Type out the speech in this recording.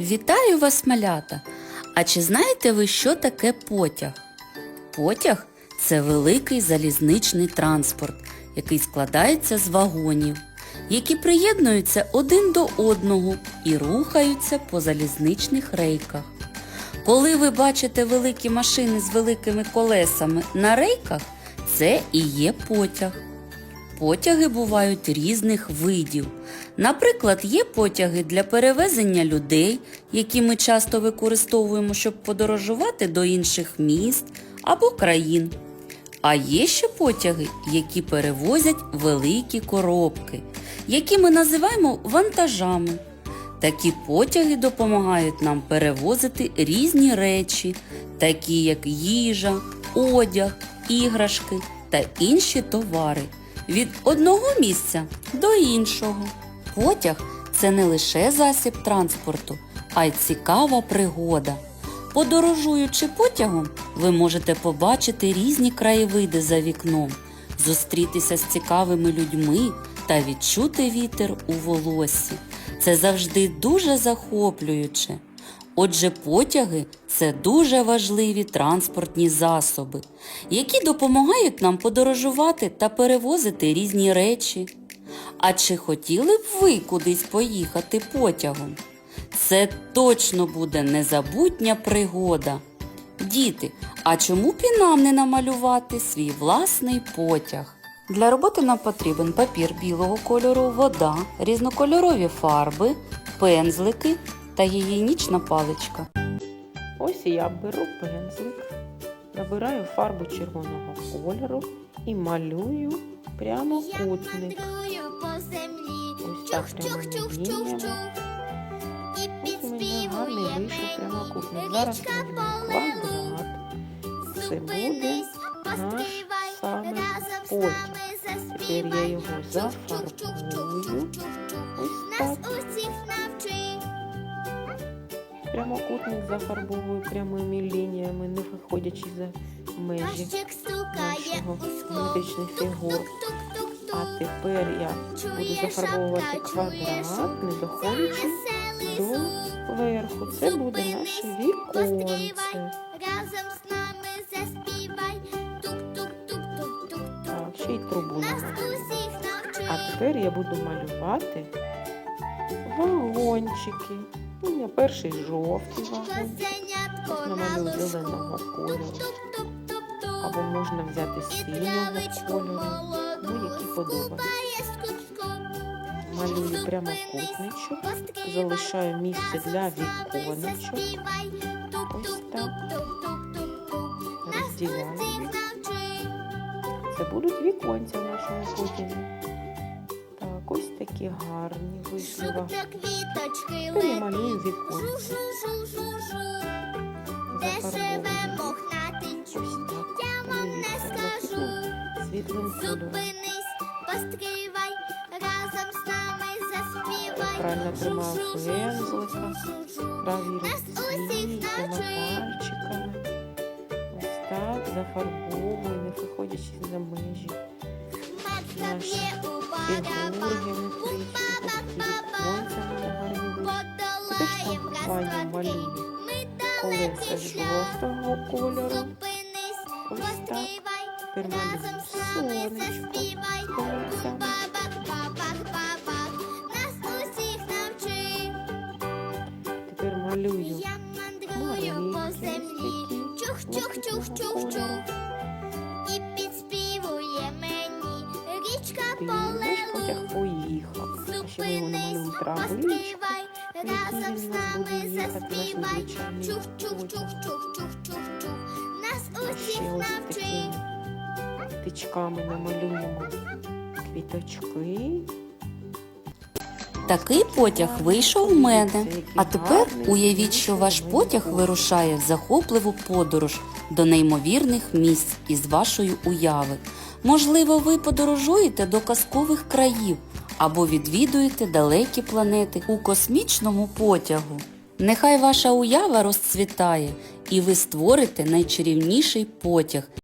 Вітаю вас, малята! А чи знаєте ви, що таке потяг? Потяг це великий залізничний транспорт, який складається з вагонів, які приєднуються один до одного і рухаються по залізничних рейках. Коли ви бачите великі машини з великими колесами на рейках, це і є потяг. Потяги бувають різних видів. Наприклад, є потяги для перевезення людей, які ми часто використовуємо, щоб подорожувати до інших міст або країн. А є ще потяги, які перевозять великі коробки, які ми називаємо вантажами. Такі потяги допомагають нам перевозити різні речі, такі як їжа, одяг, іграшки та інші товари від одного місця до іншого. Потяг це не лише засіб транспорту, а й цікава пригода. Подорожуючи потягом, ви можете побачити різні краєвиди за вікном, зустрітися з цікавими людьми та відчути вітер у волоссі. Це завжди дуже захоплююче. Отже, потяги це дуже важливі транспортні засоби, які допомагають нам подорожувати та перевозити різні речі. А чи хотіли б ви кудись поїхати потягом? Це точно буде незабутня пригода. Діти, а чому б і нам не намалювати свій власний потяг? Для роботи нам потрібен папір білого кольору, вода, різнокольорові фарби, пензлики та гігієнічна паличка. Ось я беру пензлик, набираю фарбу червоного кольору і малюю прямокутник. по землі. Ось так. І Ось у мене підспівує гарний вийшов прямокутник. Зараз річка малюємо квадрат. Це буде Зупинись, наш з нами Тепер я його зафарбую. Ось Нас так. Прямокутник зафарбовую прямими лініями, не виходячи за межі. Геометричних фігур. А тепер я буду зафарбовувати квадрат, не доходячи до верху. Це буде наше віконце. Разом з нами заспівай. Тук-тук-тук-тук-тук-тук. Так, ще й трубу намалюю. А тепер я буду малювати вагончики. Мене перший жовтий вагончик. На лужку. зеленого кольору. Або можна взяти синього кольору. ну, які подобаються. скупає скуп-скуп. Малюю прямокутничок. Залишаю місце для віконечок. Ось так. Розділяю. Це будуть віконця в нашому потязі. Такі гарні вийшли Жук вагончики. та квіточки я малюю віконці. Де живе мохнатий Ось я вам не скажу. світлим кольором. Зупинись, постривай, разом з нами заспівай. Правильно тримав пензлика. Праві Нас усіх світлими навчи. пальчиками. Ось так зафарбовую, не виходячи за межі. Матка Наші б'є у барабан, Ми Колеса жовтого кольору. Ось так. Тепер з нами сонечко заспівай. Разом з він нас буде нами заспівай. Чух-чух-чух-чух-чух-чух-чух. Нас А усіх ще навчи. такими намалюємо квіточки. Такий потяг вийшов в мене. А тепер уявіть, що ваш потяг вирушає в захопливу подорож до неймовірних місць із вашої уяви. Можливо, ви подорожуєте до казкових країв або відвідуєте далекі планети у космічному потягу. Нехай ваша уява розцвітає, і ви створите найчарівніший потяг,